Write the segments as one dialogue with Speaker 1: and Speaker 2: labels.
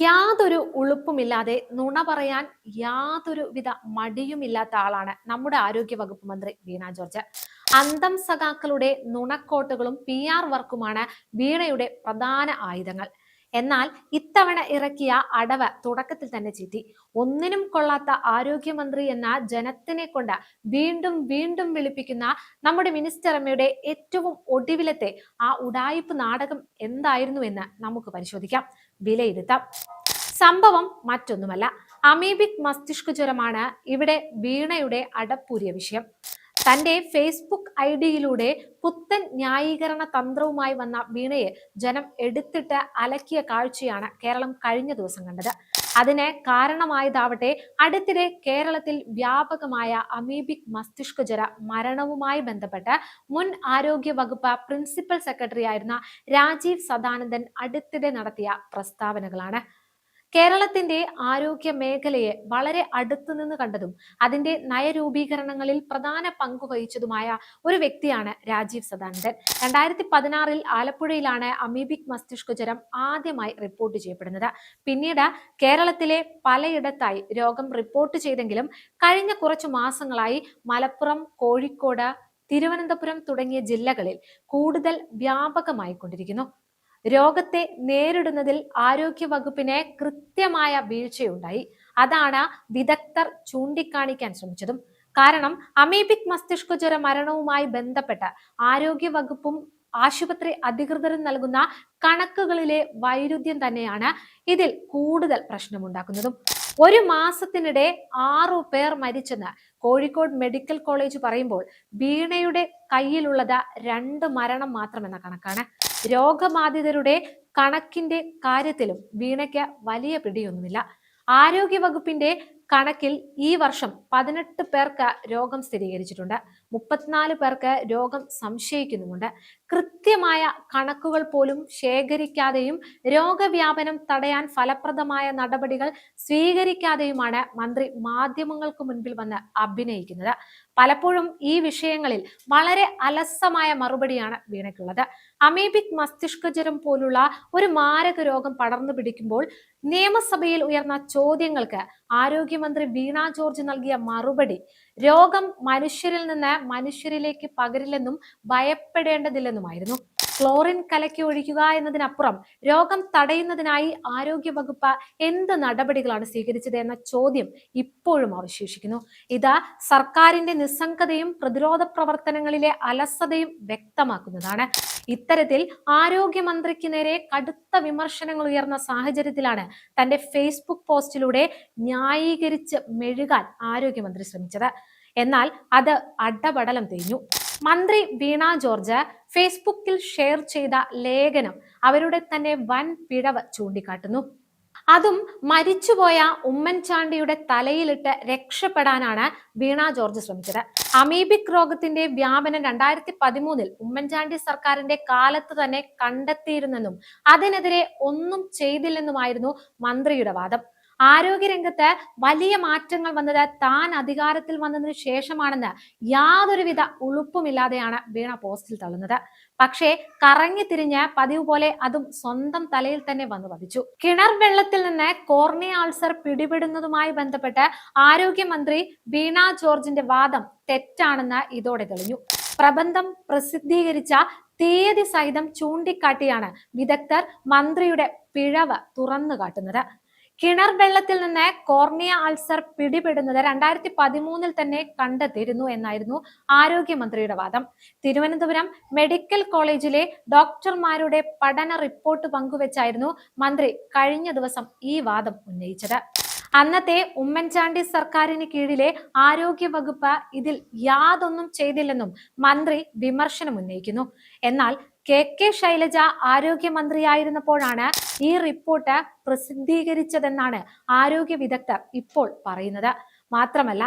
Speaker 1: യാതൊരു ഉളുപ്പുമില്ലാതെ നുണ പറയാൻ യാതൊരു വിധ മടിയുമില്ലാത്ത ആളാണ് നമ്മുടെ ആരോഗ്യ വകുപ്പ് മന്ത്രി വീണ ജോർജ്. അന്തം സഖാക്കളുടെ നുണക്കോട്ടുകളും പി ആർ വർക്കുമാണ് വീണയുടെ പ്രധാന ആയുധങ്ങൾ. എന്നാൽ ഇത്തവണ ഇറക്കിയ അടവ് തുടക്കത്തിൽ തന്നെ ചീറ്റി ഒന്നിനും കൊള്ളാത്ത ആരോഗ്യമന്ത്രി എന്ന ജനത്തിനെ കൊണ്ട് വീണ്ടും വീണ്ടും വിളിപ്പിക്കുന്ന നമ്മുടെ മിനിസ്റ്റർ അമ്മയുടെ ഏറ്റവും ഒടുവിലത്തെ ആ ഉടായിപ്പ് നാടകം എന്തായിരുന്നു എന്ന് നമുക്ക് പരിശോധിക്കാം. വിലയിരുത്താം. സംഭവം മറ്റൊന്നുമല്ല. അമീബിക് മസ്തിഷ്ക ജ്വരമാണ് ഇവിടെ വീണയുടെ അടപ്പൂരിയ വിഷയം. തന്റെ ഫേസ്ബുക്ക് ഐ ഡിയിലൂടെ പുത്തൻ ന്യായീകരണ തന്ത്രവുമായി വന്ന വീണയെ ജനം എടുത്തിട്ട് അലക്കിയ കാഴ്ചയാണ് കേരളം കഴിഞ്ഞ ദിവസം കണ്ടത്. അതിന് കാരണമായതാവട്ടെ അടുത്തിടെ കേരളത്തിൽ വ്യാപകമായ അമീബിക് മസ്തിഷ്കജര മരണവുമായി ബന്ധപ്പെട്ട് മുൻ ആരോഗ്യ വകുപ്പ് പ്രിൻസിപ്പൽ സെക്രട്ടറി ആയിരുന്ന രാജീവ് സദാനന്ദൻ അടുത്തിടെ നടത്തിയ പ്രസ്താവനകളാണ്. കേരളത്തിന്റെ ആരോഗ്യ മേഖലയെ വളരെ അടുത്തു നിന്ന് കണ്ടതും അതിന്റെ നയരൂപീകരണങ്ങളിൽ പ്രധാന പങ്ക് വഹിച്ചതുമായ ഒരു വ്യക്തിയാണ് രാജീവ് സദാനന്ദൻ. രണ്ടായിരത്തി പതിനാറിൽ ആലപ്പുഴയിലാണ് അമീബിക് മസ്തിഷ്ക ജ്വരം ആദ്യമായി റിപ്പോർട്ട് ചെയ്യപ്പെടുന്നത്. പിന്നീട് കേരളത്തിലെ പലയിടത്തായി രോഗം റിപ്പോർട്ട് ചെയ്തെങ്കിലും കഴിഞ്ഞ കുറച്ചു മാസങ്ങളായി മലപ്പുറം കോഴിക്കോട് തിരുവനന്തപുരം തുടങ്ങിയ ജില്ലകളിൽ കൂടുതൽ വ്യാപകമായി കൊണ്ടിരിക്കുന്നു രോഗത്തെ നേരിടുന്നതിൽ ആരോഗ്യ വകുപ്പിനെ കൃത്യമായ വീഴ്ചയുണ്ടായി. അതാണ് വിദഗ്ധർ ചൂണ്ടിക്കാണിക്കാൻ ശ്രമിച്ചതും. കാരണം അമീബിക് മസ്തിഷ്ക ജ്വര മരണവുമായി ബന്ധപ്പെട്ട ആരോഗ്യ വകുപ്പും ആശുപത്രി അധികൃതരും നൽകുന്ന കണക്കുകളിലെ വൈരുദ്ധ്യം തന്നെയാണ് ഇതിൽ കൂടുതൽ പ്രശ്നമുണ്ടാക്കുന്നതും. ഒരു മാസത്തിനിടെ ആറു പേർ മരിച്ചെന്ന് കോഴിക്കോട് മെഡിക്കൽ കോളേജ് പറയുമ്പോൾ വീണയുടെ കയ്യിലുള്ളത് രണ്ട് മരണം മാത്രമെന്ന കണക്കാണ്. രോഗബാധിതരുടെ കണക്കിന്റെ കാര്യത്തിലും വീണയ്ക്ക് വലിയ പിടിയൊന്നുമില്ല. ആരോഗ്യ വകുപ്പിന്റെ കണക്കിൽ ഈ വർഷം പതിനെട്ട് പേർക്ക് രോഗം സ്ഥിരീകരിച്ചിട്ടുണ്ട്. മുപ്പത്തിനാല് പേർക്ക് രോഗം സംശയിക്കുന്നുമുണ്ട്. കൃത്യമായ കണക്കുകൾ പോലും ശേഖരിക്കാതെയും രോഗവ്യാപനം തടയാൻ ഫലപ്രദമായ നടപടികൾ സ്വീകരിക്കാതെയുമാണ് മന്ത്രി മാധ്യമങ്ങൾക്ക് മുൻപിൽ വന്ന് അഭിനയിക്കുന്നത്. പലപ്പോഴും ഈ വിഷയങ്ങളിൽ വളരെ അലസമായ മറുപടിയാണ് വീണയ്ക്കുള്ളത്. അമീബിക് മസ്തിഷ്കജ്വരം പോലുള്ള ഒരു മാരക രോഗം പടർന്നു പിടിക്കുമ്പോൾ നിയമസഭയിൽ ഉയർന്ന ചോദ്യങ്ങൾക്ക് ആരോഗ്യമന്ത്രി വീണ ജോർജ് നൽകിയ മറുപടി രോഗം മനുഷ്യരിൽ നിന്ന് മനുഷ്യരിലേക്ക് പകരില്ലെന്നും ഭയപ്പെടേണ്ടതില്ലെന്നുമായിരുന്നു. ക്ലോറിൻ കലക്കി ഒഴിക്കുക എന്നതിനപ്പുറം രോഗം തടയുന്നതിനായി ആരോഗ്യ വകുപ്പ് എന്ത് നടപടികളാണ് സ്വീകരിച്ചത് എന്ന ചോദ്യം ഇപ്പോഴും അവശേഷിക്കുന്നു. ഇത് സർക്കാരിന്റെ നിസ്സംഗതയും പ്രതിരോധ പ്രവർത്തനങ്ങളിലെ അലസതയും വ്യക്തമാക്കുന്നതാണ്. ഇത്തരത്തിൽ ആരോഗ്യമന്ത്രിക്ക് നേരെ കടുത്ത വിമർശനങ്ങൾ ഉയർന്ന സാഹചര്യത്തിലാണ് തന്റെ ഫേസ്ബുക്ക് പോസ്റ്റിലൂടെ ന്യായീകരിച്ച് മെഴുകാൻ ആരോഗ്യമന്ത്രി ശ്രമിച്ചത്. എന്നാൽ അത് അടപടലം തെളിഞ്ഞു. മന്ത്രി വീണ ജോർജ് ഫേസ്ബുക്കിൽ ഷെയർ ചെയ്ത ലേഖനം അവരുടെ തന്നെ വൻ പിഴവ് ചൂണ്ടിക്കാട്ടുന്നു. അതും മരിച്ചുപോയ ഉമ്മൻചാണ്ടിയുടെ തലയിലിട്ട് രക്ഷപ്പെടാനാണ് വീണ ജോർജ് ശ്രമിച്ചത്. അമീബിക് രോഗത്തിന്റെ വ്യാപനം രണ്ടായിരത്തി പതിമൂന്നിൽ ഉമ്മൻചാണ്ടി സർക്കാരിന്റെ കാലത്ത് തന്നെ കണ്ടെത്തിയിരുന്നെന്നും അതിനെതിരെ ഒന്നും ചെയ്തില്ലെന്നുമായിരുന്നു മന്ത്രിയുടെ വാദം. ആരോഗ്യരംഗത്ത് വലിയ മാറ്റങ്ങൾ വന്നത് താൻ അധികാരത്തിൽ വന്നതിന് ശേഷമാണെന്ന് യാതൊരുവിധ ഉളുപ്പുമില്ലാതെയാണ് വീണ പോസ്റ്റിൽ തള്ളുന്നത്. പക്ഷേ കറങ്ങി തിരിഞ്ഞ് പതിവ് പോലെ അതും സ്വന്തം തലയിൽ തന്നെ വന്നു പതിച്ചു. കിണർ വെള്ളത്തിൽ നിന്ന് കോർണിയ ആൾസർ പിടിപെടുന്നതുമായി ബന്ധപ്പെട്ട് ആരോഗ്യമന്ത്രി വീണ ജോർജിന്റെ വാദം തെറ്റാണെന്ന് ഇതോടെ തെളിഞ്ഞു. പ്രബന്ധം പ്രസിദ്ധീകരിച്ച തീയതി സഹിതം ചൂണ്ടിക്കാട്ടിയാണ് വിദഗ്ധർ മന്ത്രിയുടെ പിഴവ് തുറന്നു കാട്ടുന്നത് കിണർ വെള്ളത്തിൽ നിന്ന് കോർണിയ അൾസർ പിടിപെടുന്നത് രണ്ടായിരത്തി പതിമൂന്നിൽ തന്നെ കണ്ടെത്തിയിരുന്നു എന്നായിരുന്നു ആരോഗ്യമന്ത്രിയുടെ വാദം. തിരുവനന്തപുരം മെഡിക്കൽ കോളേജിലെ ഡോക്ടർമാരുടെ പഠന റിപ്പോർട്ട് പങ്കുവച്ചായിരുന്നു മന്ത്രി കഴിഞ്ഞ ദിവസം ഈ വാദം ഉന്നയിച്ചത്. അന്നത്തെ ഉമ്മൻചാണ്ടി സർക്കാരിന് കീഴിലെ ആരോഗ്യ വകുപ്പ് ഇതിൽ യാതൊന്നും ചെയ്തില്ലെന്നും മന്ത്രി വിമർശനം ഉന്നയിക്കുന്നു എന്നാൽ കെ കെ ശൈലജ ആരോഗ്യമന്ത്രിയായിരുന്നപ്പോഴാണ് ഈ റിപ്പോർട്ട് പ്രസിദ്ധീകരിച്ചതെന്നാണ് ആരോഗ്യ വിദഗ്ധർ ഇപ്പോൾ പറയുന്നത്. മാത്രമല്ല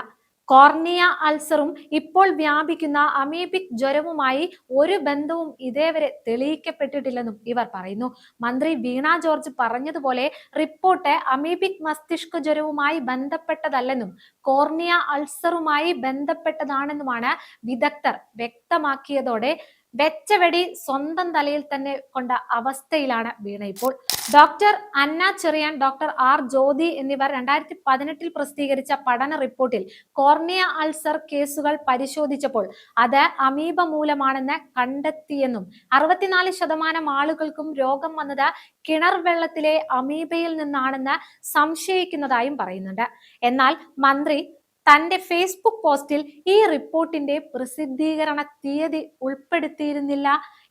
Speaker 1: കോർണിയ അൾസറും ഇപ്പോൾ വ്യാപിക്കുന്ന അമീബിക് ജ്വരവുമായി ഒരു ബന്ധവും ഇതേവരെ തെളിയിക്കപ്പെട്ടിട്ടില്ലെന്നും ഇവർ പറയുന്നു. മന്ത്രി വീണ ജോർജ് പറഞ്ഞതുപോലെ റിപ്പോർട്ട് അമീബിക് മസ്തിഷ്ക ജ്വരവുമായി ബന്ധപ്പെട്ടതല്ലെന്നും കോർണിയ അൾസറുമായി ബന്ധപ്പെട്ടതാണെന്നുമാണ് വിദഗ്ധർ വ്യക്തമാക്കിയതോടെ വെച്ച വെടി സ്വന്തം തലയിൽ തന്നെ കൊണ്ട അവസ്ഥയിലാണ് വീണ ഇപ്പോൾ. Doctor Anna Cherian doctor R Jyothi എന്നിവർ രണ്ടായിരത്തി പതിനെട്ടിൽ പ്രസിദ്ധീകരിച്ച പഠന റിപ്പോർട്ടിൽ കോർണിയ അൾസർ കേസുകൾ പരിശോധിച്ചപ്പോൾ അത് അമീബ മൂലമാണെന്ന് കണ്ടെത്തിയെന്നും അറുപത്തിനാല് ശതമാനം ആളുകൾക്കും രോഗം വന്നത് കിണർ വെള്ളത്തിലെ അമീബയിൽ നിന്നാണെന്ന് സംശയിക്കുന്നതായും പറയുന്നുണ്ട്. എന്നാൽ മന്ത്രി തന്റെ ഫേസ്ബുക്ക് പോസ്റ്റിൽ ഈ റിപ്പോർട്ടിന്റെ പ്രസിദ്ധീകരണ തീയതി ഉൾപ്പെടുത്തിയിരുന്നില്ല.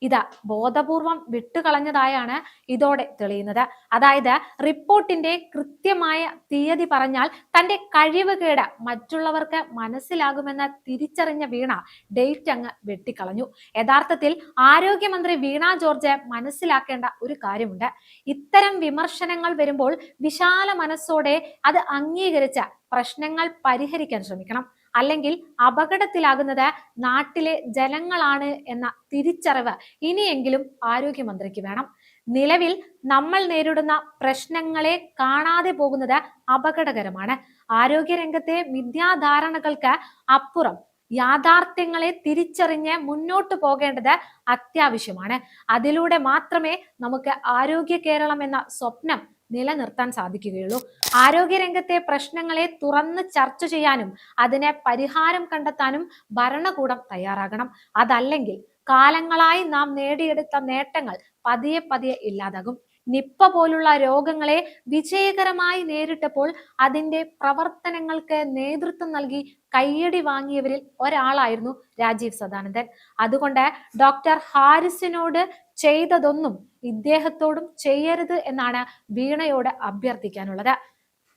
Speaker 1: ഇത് ബോധപൂർവം വിട്ടുകളഞ്ഞതായാണ് ഇതോടെ തെളിയുന്നത്. അതായത് റിപ്പോർട്ടിന്റെ കൃത്യമായ തീയതി പറഞ്ഞാൽ തന്റെ കഴിവുകേട് മറ്റുള്ളവർക്ക് മനസ്സിലാകുമെന്ന് തിരിച്ചറിഞ്ഞ വീണ ഡേറ്റ് അങ്ങ് വെട്ടിക്കളഞ്ഞു. യഥാർത്ഥത്തിൽ ആരോഗ്യമന്ത്രി വീണ ജോർജ് മനസ്സിലാക്കേണ്ട ഒരു കാര്യമുണ്ട്. ഇത്തരം വിമർശനങ്ങൾ വരുമ്പോൾ വിശാല മനസ്സോടെ അത് അംഗീകരിച്ച പ്രശ്നങ്ങൾ പരിഹരിക്കാൻ ശ്രമിക്കണം. അല്ലെങ്കിൽ അപകടത്തിലാകുന്നത് നാട്ടിലെ ജനങ്ങളാണ് എന്ന തിരിച്ചറിവ് ഇനിയെങ്കിലും ആരോഗ്യമന്ത്രിക്ക് വേണം. നിലവിൽ നമ്മൾ നേരിടുന്ന പ്രശ്നങ്ങളെ കാണാതെ പോകുന്നത് അപകടകരമാണ്. ആരോഗ്യരംഗത്തെ മിഥ്യാധാരണകൾക്ക് അപ്പുറം യാഥാർത്ഥ്യങ്ങളെ തിരിച്ചറിഞ്ഞ് മുന്നോട്ട് പോകേണ്ടത് അത്യാവശ്യമാണ്. അതിലൂടെ മാത്രമേ നമുക്ക് ആരോഗ്യ കേരളം എന്ന സ്വപ്നം നിലനിർത്താൻ സാധിക്കുകയുള്ളൂ. ആരോഗ്യരംഗത്തെ പ്രശ്നങ്ങളെ തുറന്ന് ചർച്ച ചെയ്യാനും അതിനെ പരിഹാരം കണ്ടെത്താനും ഭരണകൂടം തയ്യാറാകണം. അതല്ലെങ്കിൽ കാലങ്ങളായി നാം നേടിയെടുത്ത നേട്ടങ്ങൾ പതിയെ പതിയെ ഇല്ലാതാകും. നിപ്പ പോലുള്ള രോഗങ്ങളെ വിജയകരമായി നേരിട്ടപ്പോൾ അതിന്റെ പ്രവർത്തനങ്ങൾക്ക് നേതൃത്വം നൽകി കയ്യടി വാങ്ങിയവരിൽ ഒരാളായിരുന്നു രാജീവ് സദാനന്ദൻ. അതുകൊണ്ട് ഡോക്ടർ ഹാരിസിനോട് ചെയ്തതൊന്നും ഇദ്ദേഹത്തോടും ചെയ്യരുത് എന്നാണ് വീണയോട് അഭ്യർത്ഥിക്കാനുള്ളത്.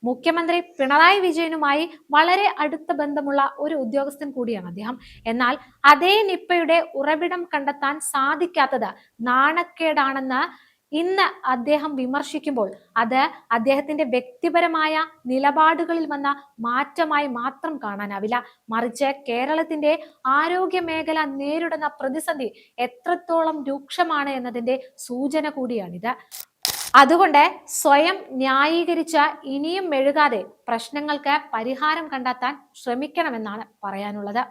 Speaker 1: മുഖ്യമന്ത്രി പിണറായി വിജയനുമായി വളരെ അടുത്ത ബന്ധമുള്ള ഒരു ഉദ്യോഗസ്ഥൻ കൂടിയാണ് അദ്ദേഹം. എന്നാൽ അതേ നിപ്പയുടെ ഉറവിടം കണ്ടെത്താൻ സാധിക്കാത്തത് നാണക്കേടാണെന്ന് ഇന്ന് അദ്ദേഹം വിമർശിക്കുമ്പോൾ അത് അദ്ദേഹത്തിന്റെ വ്യക്തിപരമായ നിലപാടുകളിൽ വന്ന മാറ്റമായി മാത്രം കാണാനാവില്ല. മറിച്ച് കേരളത്തിന്റെ ആരോഗ്യ മേഖല നേരിടുന്ന പ്രതിസന്ധി എത്രത്തോളം രൂക്ഷമാണ് എന്നതിന്റെ സൂചന കൂടിയാണിത്. അതുകൊണ്ട് സ്വയം ന്യായീകരിച്ച ഇനിയും മെഴുകാതെ പ്രശ്നങ്ങൾക്ക് പരിഹാരം കണ്ടെത്താൻ ശ്രമിക്കണമെന്നാണ് പറയാനുള്ളത്.